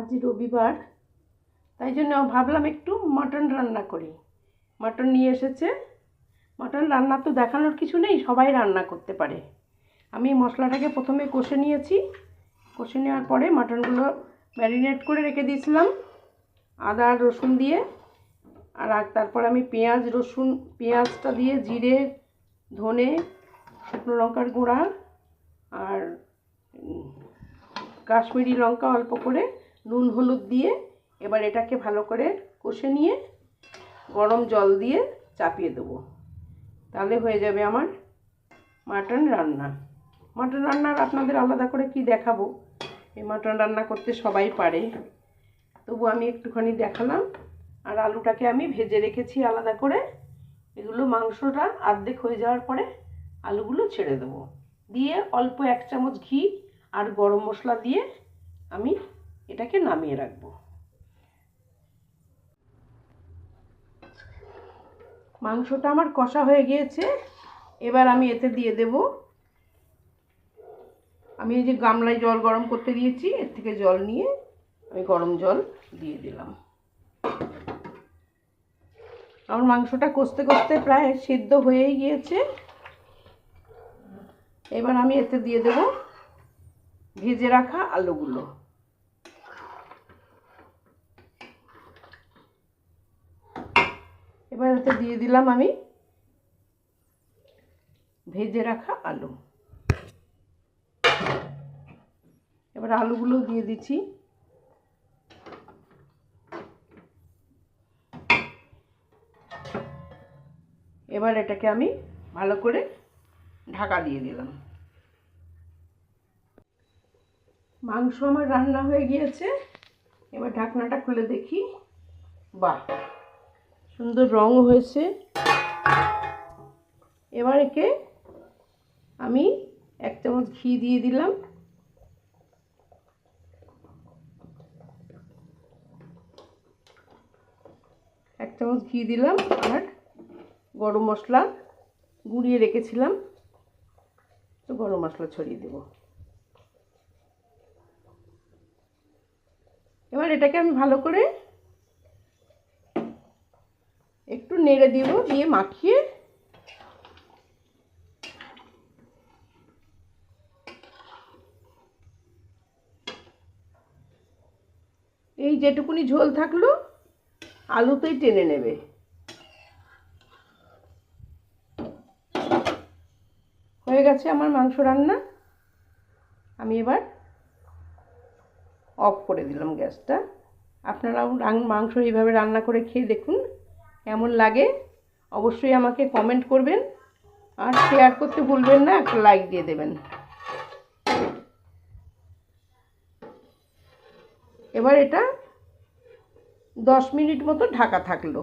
আজ রবিবার, তাই জন্য ভাবলাম একটু মাটন রান্না করি। মাটন নিয়ে এসেছে। মাটন রান্না তো দেখানোর কিছু নেই, সবাই রান্না করতে পারে। আমি মশলাটাকে প্রথমে কষে নিয়েছি। কষে নেওয়ার পরে মাটনগুলো ম্যারিনেট করে রেখে দিয়েছিলাম, আদা, রসুন দিয়ে। আর তারপর আমি পেঁয়াজ, রসুন, পেঁয়াজটা দিয়ে জিরে, ধনে, শুকনো লঙ্কার গুঁড়া আর কাশ্মীরি লঙ্কা অল্প করে নুন হলুদ দিয়ে এবার এটাকে ভালো করে কষে নিয়ে গরম জল দিয়ে চাপিয়ে দেবো। তাহলে হয়ে যাবে আমার মাটন রান্না। মাটন রান্নার আপনাদের আলাদা করে কি দেখাবো? এই মাটন রান্না করতে সবাই পারে। তবু আমি একটুখানি দেখালাম। আর আলুটাকে আমি ভেজে রেখেছি আলাদা করে। এগুলো মাংসটা আর্ধেক হয়ে যাওয়ার পরে আলুগুলো ছেড়ে দেবো। দিয়ে অল্প এক চামচ ঘি আর গরম মশলা দিয়ে আমি এটাকে নামিয়ে রাখব। মাংসটা আমার কষা হয়ে গিয়েছে। এবার আমি এতে দিয়ে দেব। আমি এই যে গামলায় জল গরম করতে দিয়েছি, এর থেকে জল নিয়ে আমি গরম জল দিয়ে দিলাম। আমার মাংসটা কষতে কষতে প্রায় সিদ্ধ হয়েই গিয়েছে। এবার আমি এতে দিয়ে দেব ভেজে রাখা আলুগুলো। এবার দিয়ে দিলাম আমি ভেজে রাখা আলু। এবার আলুগুলো দিয়ে দিচ্ছি। এবার এটাকে আমি ভালো করে ঢাকা দিয়ে দিলাম। মাংস আমার রান্না হয়ে গিয়েছে। এবার ঢাকনাটা খুলে দেখি। বাহ! সুন্দর রং হয়েছে। এবার একে আমি এক চামচ ঘি দিয়ে দিলাম। এক চামচ ঘি দিলাম আর গরম মশলা গুঁড়িয়ে রেখেছিলাম। তো গরম মশলা ছড়িয়ে দেব। এবার এটাকে আমি ভালো করে একটু নেড়ে দিব, দিয়ে মাখিয়ে। এই যেটুকুনি ঝোল থাকল, আলুতেই টেনে নেবে। হয়ে গেছে আমার মাংস রান্না। আমি এবার অফ করে দিলাম গ্যাসটা। আপনারাও মাংস এইভাবে রান্না করে খেয়ে দেখুন। কেমন লাগে, অবশ্যই আমাকে কমেন্ট করবেন। আর শেয়ার করতে ভুলবেন না, একটা লাইক দিয়ে দেবেন। এবার এটা দশ মিনিট মতো ঢাকা থাকল।